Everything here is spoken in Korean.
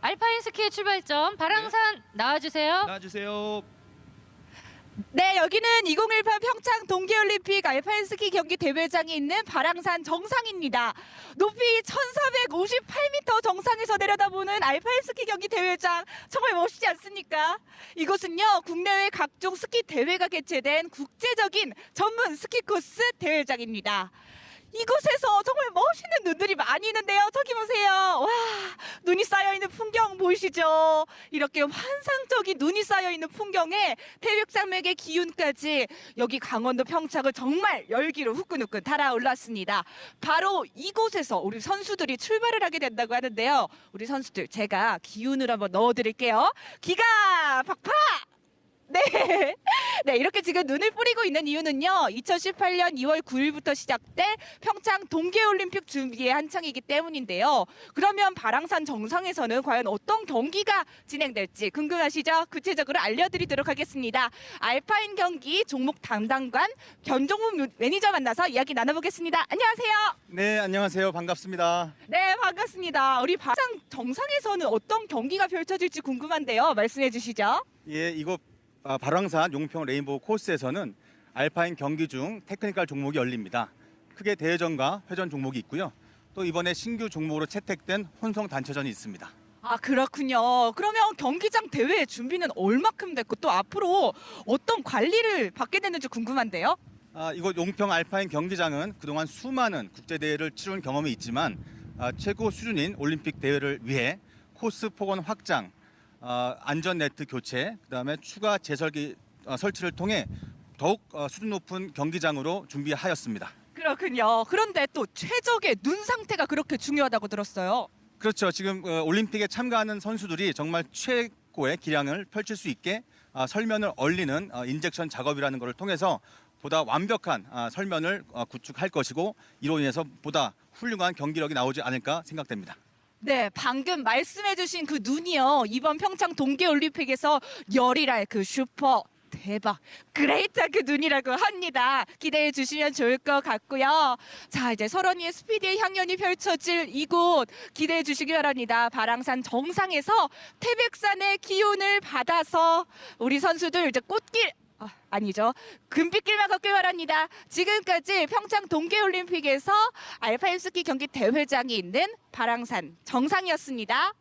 알파인 스키의 출발점 바랑산 나와주세요. 나와주세요. 네, 여기는 2018 평창 동계올림픽 알파인 스키 경기 대회장이 있는 바랑산 정상입니다. 높이 1458m 정상에서 내려다보는 알파인 스키 경기 대회장 정말 멋지지 않습니까? 이곳은요, 국내외 각종 스키 대회가 개최된 국제적인 전문 스키 코스 대회장입니다. 이곳에서 정말 멋있는 눈들이 많이 있는데요. 저기 보세요. 와, 눈이 쌓여 있는 풍경 보이시죠? 이렇게 환상적인 눈이 쌓여 있는 풍경에 태백산맥의 기운까지 여기 강원도 평창을 정말 열기로 후끈후끈 달아올랐습니다. 바로 이곳에서 우리 선수들이 출발을 하게 된다고 하는데요. 우리 선수들 제가 기운을 한번 넣어드릴게요. 기가 팍팍! 네. 네, 이렇게 지금 눈을 뿌리고 있는 이유는요. 2018년 2월 9일부터 시작된 평창 동계올림픽 준비에 한창이기 때문인데요. 그러면 바랑산 정상에서는 과연 어떤 경기가 진행될지 궁금하시죠? 구체적으로 알려드리도록 하겠습니다. 알파인 경기 종목 담당관 견종훈 매니저 만나서 이야기 나눠보겠습니다. 안녕하세요. 네, 안녕하세요. 반갑습니다. 네, 반갑습니다. 우리 바랑 정상에서는 어떤 경기가 펼쳐질지 궁금한데요. 말씀해 주시죠. 예, 이곳 아, 발왕산 용평 레인보우 코스에서는 알파인 경기 중 테크니컬 종목이 열립니다. 크게 대회전과 회전 종목이 있고요. 또 이번에 신규 종목으로 채택된 혼성 단체전이 있습니다. 아 그렇군요. 그러면 경기장 대회 준비는 얼마큼 됐고 또 앞으로 어떤 관리를 받게 되는지 궁금한데요. 아, 이곳 용평 알파인 경기장은 그동안 수많은 국제 대회를 치룬 경험이 있지만 아, 최고 수준인 올림픽 대회를 위해 코스 폭원 확장, 아, 안전 네트 교체, 그다음에 추가 재설기 어, 설치를 통해 더욱 어, 수준 높은 경기장으로 준비하였습니다. 그렇군요. 그런데 또 최적의 눈 상태가 그렇게 중요하다고 들었어요. 그렇죠. 지금 어, 올림픽에 참가하는 선수들이 정말 최고의 기량을 펼칠 수 있게 아, 설면을 얼리는 어, 인젝션 작업이라는 것을 통해서 보다 완벽한 아, 설면을 어, 구축할 것이고 이로 인해서 보다 훌륭한 경기력이 나오지 않을까 생각됩니다. 네, 방금 말씀해주신 그 눈이요. 이번 평창 동계올림픽에서 열이랄 그 슈퍼 대박 그레이트한 그 눈이라고 합니다. 기대해 주시면 좋을 것 같고요. 자 이제 설원이의 스피디의 향연이 펼쳐질 이곳 기대해 주시기 바랍니다. 바랑산 정상에서 태백산의 기운을 받아서 우리 선수들 이제 꽃길 아, 아니죠. 금빛길만 걷길 바랍니다. 지금까지 평창 동계올림픽에서 알파인 스키 경기 대회장이 있는 바랑산 정상이었습니다.